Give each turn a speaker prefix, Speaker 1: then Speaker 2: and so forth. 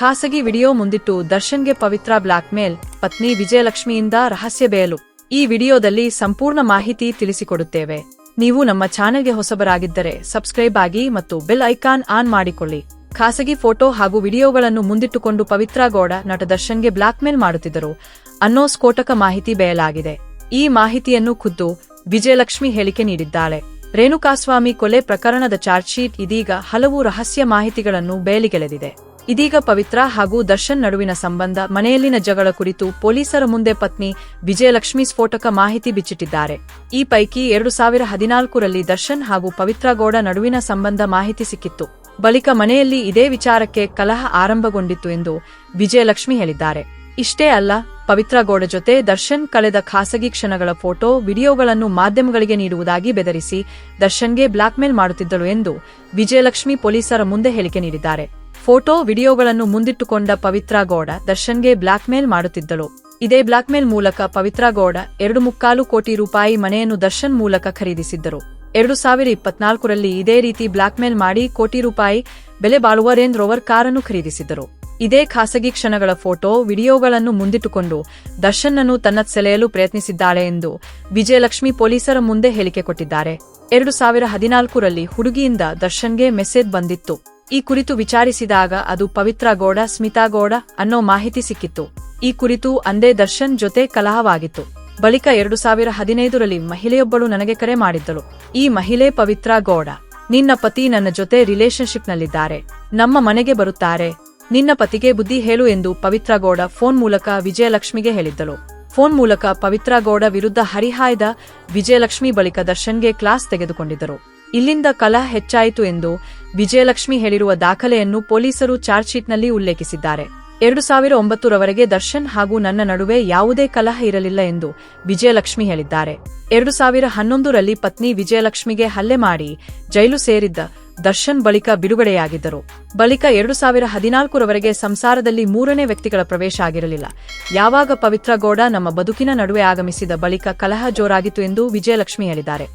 Speaker 1: ಖಾಸಗಿ ವಿಡಿಯೋ ಮುಂದಿಟ್ಟು ದರ್ಶನ್ಗೆ ಪವಿತ್ರ ಬ್ಲಾಕ್ ಮೇಲ್ ಪತ್ನಿ ವಿಜಯಲಕ್ಷ್ಮಿಯಿಂದ ರಹಸ್ಯ ಬೇಯಲು ಈ ವಿಡಿಯೋದಲ್ಲಿ ಸಂಪೂರ್ಣ ಮಾಹಿತಿ ತಿಳಿಸಿಕೊಡುತ್ತೇವೆ. ನೀವು ನಮ್ಮ ಚಾನೆಲ್ಗೆ ಹೊಸಬರಾಗಿದ್ದರೆ ಸಬ್ಸ್ಕ್ರೈಬ್ ಆಗಿ ಮತ್ತು ಬೆಲ್ ಐಕಾನ್ ಆನ್ ಮಾಡಿಕೊಳ್ಳಿ. ಖಾಸಗಿ ಫೋಟೋ ಹಾಗೂ ವಿಡಿಯೋಗಳನ್ನು ಮುಂದಿಟ್ಟುಕೊಂಡು ಪವಿತ್ರ ಗೌಡ ನಟ ದರ್ಶನ್ಗೆ ಬ್ಲಾಕ್ ಮೇಲ್ ಮಾಡುತ್ತಿದ್ದರು ಅನ್ನೋ ಸ್ಫೋಟಕ ಮಾಹಿತಿ ಬೇಯಲಾಗಿದೆ. ಈ ಮಾಹಿತಿಯನ್ನು ಖುದ್ದು ವಿಜಯಲಕ್ಷ್ಮಿ ಹೇಳಿಕೆ ನೀಡಿದ್ದಾಳೆ. ರೇಣುಕಾಸ್ವಾಮಿ ಕೊಲೆ ಪ್ರಕರಣದ ಚಾರ್ಜ್ ಶೀಟ್ ಇದೀಗ ಹಲವು ರಹಸ್ಯ ಮಾಹಿತಿಗಳನ್ನು ಬೇಲಿಗೆಳೆದಿದೆ. ಇದೀಗ ಪವಿತ್ರ ಹಾಗೂ ದರ್ಶನ್ ನಡುವಿನ ಸಂಬಂಧ ಮನೆಯಲ್ಲಿನ ಜಗಳ ಕುರಿತು ಪೊಲೀಸರ ಮುಂದೆ ಪತ್ನಿ ವಿಜಯಲಕ್ಷ್ಮಿ ಸ್ಫೋಟಕ ಮಾಹಿತಿ ಬಿಚ್ಚಿಟ್ಟಿದ್ದಾರೆ. ಈ ಪೈಕಿ ಎರಡು ಸಾವಿರ ಹದಿನಾಲ್ಕರಲ್ಲಿ ದರ್ಶನ್ ಹಾಗೂ ಪವಿತ್ರ ಗೌಡ ನಡುವಿನ ಸಂಬಂಧ ಮಾಹಿತಿ ಸಿಕ್ಕಿತ್ತು. ಬಳಿಕ ಮನೆಯಲ್ಲಿ ಇದೇ ವಿಚಾರಕ್ಕೆ ಕಲಹ ಆರಂಭಗೊಂಡಿತ್ತು ಎಂದು ವಿಜಯಲಕ್ಷ್ಮಿ ಹೇಳಿದ್ದಾರೆ. ಇಷ್ಟೇ ಅಲ್ಲ, ಪವಿತ್ರ ಗೌಡ ಜೊತೆ ದರ್ಶನ್ ಕಳೆದ ಖಾಸಗಿ ಕ್ಷಣಗಳ ಫೋಟೋ, ವಿಡಿಯೋಗಳನ್ನು ಮಾಧ್ಯಮಗಳಿಗೆ ನೀಡುವುದಾಗಿ ಬೆದರಿಸಿ ದರ್ಶನ್ಗೆ ಬ್ಲಾಕ್ಮೇಲ್ ಮಾಡುತ್ತಿದ್ದಳು ಎಂದು ವಿಜಯಲಕ್ಷ್ಮಿ ಪೊಲೀಸರ ಮುಂದೆ ಹೇಳಿಕೆ ನೀಡಿದ್ದಾರೆ. ಫೋಟೋ, ವಿಡಿಯೋಗಳನ್ನು ಮುಂದಿಟ್ಟುಕೊಂಡ ಪವಿತ್ರಾ ಗೌಡ ದರ್ಶನ್ಗೆ ಬ್ಲಾಕ್ಮೇಲ್ ಮಾಡುತ್ತಿದ್ದಳು. ಇದೇ ಬ್ಲಾಕ್ಮೇಲ್ ಮೂಲಕ ಪವಿತ್ರಾ ಗೌಡ ಎರಡು ಮುಕ್ಕಾಲು ಕೋಟಿ ರೂಪಾಯಿ ಮನೆಯನ್ನು ದರ್ಶನ್ ಮೂಲಕ ಖರೀದಿಸಿದ್ದರು. ಎರಡು ಸಾವಿರ ಇಪ್ಪತ್ನಾಲ್ಕರಲ್ಲಿ ಇದೇ ರೀತಿ ಬ್ಲಾಕ್ಮೇಲ್ ಮಾಡಿ ಕೋಟಿ ರೂಪಾಯಿ ಬೆಲೆ ಬಾಳುವ ರೇಂಜ್ ರೋವರ್ ಕಾರನ್ನು ಖರೀದಿಸಿದ್ದರು. ಇದೇ ಖಾಸಗಿ ಕ್ಷಣಗಳ ಫೋಟೋ, ವಿಡಿಯೋಗಳನ್ನು ಮುಂದಿಟ್ಟುಕೊಂಡು ದರ್ಶನ್ನನ್ನು ತನ್ನ ಸೆಳೆಯಲು ಪ್ರಯತ್ನಿಸಿದ್ದಾಳೆ ಎಂದು ವಿಜಯಲಕ್ಷ್ಮಿ ಪೊಲೀಸರ ಮುಂದೆ ಹೇಳಿಕೆ ಕೊಟ್ಟಿದ್ದಾರೆ. ಎರಡು ಸಾವಿರ ಹದಿನಾಲ್ಕರಲ್ಲಿ ಹುಡುಗಿಯಿಂದ ದರ್ಶನ್ಗೆ ಮೆಸೇಜ್ ಬಂದಿತ್ತು. ಈ ಕುರಿತು ವಿಚಾರಿಸಿದಾಗ ಅದು ಪವಿತ್ರ ಗೌಡ, ಸ್ಮಿತಾ ಗೌಡ ಅನ್ನೋ ಮಾಹಿತಿ ಸಿಕ್ಕಿತ್ತು. ಈ ಕುರಿತು ಅಂದೇ ದರ್ಶನ್ ಜೊತೆ ಕಲಹವಾಗಿತ್ತು. ಬಳಿಕ ಎರಡು ಸಾವಿರ ಹದಿನೈದರಲ್ಲಿ ಮಹಿಳೆಯೊಬ್ಬಳು ನನಗೆ ಕರೆ ಮಾಡಿದ್ದಳು. ಈ ಮಹಿಳೆ ಪವಿತ್ರ ಗೌಡ. ನಿನ್ನ ಪತಿ ನನ್ನ ಜೊತೆ ರಿಲೇಶನ್ಶಿಪ್ನಲ್ಲಿದ್ದಾರೆ. ನಮ್ಮ ಮನೆಗೆ ಬರುತ್ತಾರೆ. ನಿನ್ನ ಪತಿಗೆ ಬುದ್ಧಿ ಹೇಳು ಎಂದು ಪವಿತ್ರ ಗೌಡ ಫೋನ್ ಮೂಲಕ ವಿಜಯಲಕ್ಷ್ಮಿಗೆ ಹೇಳಿದ್ದಳು. ಫೋನ್ ಮೂಲಕ ಪವಿತ್ರ ಗೌಡ ವಿರುದ್ಧ ಹರಿಹಾಯ್ದ ವಿಜಯಲಕ್ಷ್ಮಿ ಬಳಿಕ ದರ್ಶನ್ಗೆ ಕ್ಲಾಸ್ ತೆಗೆದುಕೊಂಡಿದ್ದರು. ಇಲ್ಲಿಂದ ಕಲಹ ಹೆಚ್ಚಾಯಿತು ಎಂದು ವಿಜಯಲಕ್ಷ್ಮಿ ಹೇಳಿರುವ ದಾಖಲೆಯನ್ನು ಪೊಲೀಸರು ಚಾರ್ಜ್ ಶೀಟ್ನಲ್ಲಿ ಉಲ್ಲೇಖಿಸಿದ್ದಾರೆ. ಎರಡು ಸಾವಿರ ಒಂಬತ್ತರವರೆಗೆ ದರ್ಶನ್ ಹಾಗೂ ನನ್ನ ನಡುವೆ ಯಾವುದೇ ಕಲಹ ಇರಲಿಲ್ಲ ಎಂದು ವಿಜಯಲಕ್ಷ್ಮಿ ಹೇಳಿದ್ದಾರೆ. ಎರಡು ಸಾವಿರ ಹನ್ನೊಂದರಲ್ಲಿ ಪತ್ನಿ ವಿಜಯಲಕ್ಷ್ಮಿಗೆ ಹಲ್ಲೆ ಮಾಡಿ ಜೈಲು ಸೇರಿದ್ದ ದರ್ಶನ್ ಬಳಿಕ ಬಿಡುಗಡೆಯಾಗಿದ್ದರು. ಬಳಿಕ ಎರಡು ಸಾವಿರ ಹದಿನಾಲ್ಕರವರೆಗೆ ಸಂಸಾರದಲ್ಲಿ ಮೂರನೇ ವ್ಯಕ್ತಿಗಳ ಪ್ರವೇಶ ಆಗಿರಲಿಲ್ಲ. ಯಾವಾಗ ಪವಿತ್ರ ಗೌಡ ನಮ್ಮ ಬದುಕಿನ ನಡುವೆ ಆಗಮಿಸಿದ ಬಳಿಕ ಕಲಹ ಜೋರಾಗಿತ್ತು ಎಂದು ವಿಜಯಲಕ್ಷ್ಮಿ ಹೇಳಿದ್ದಾರೆ.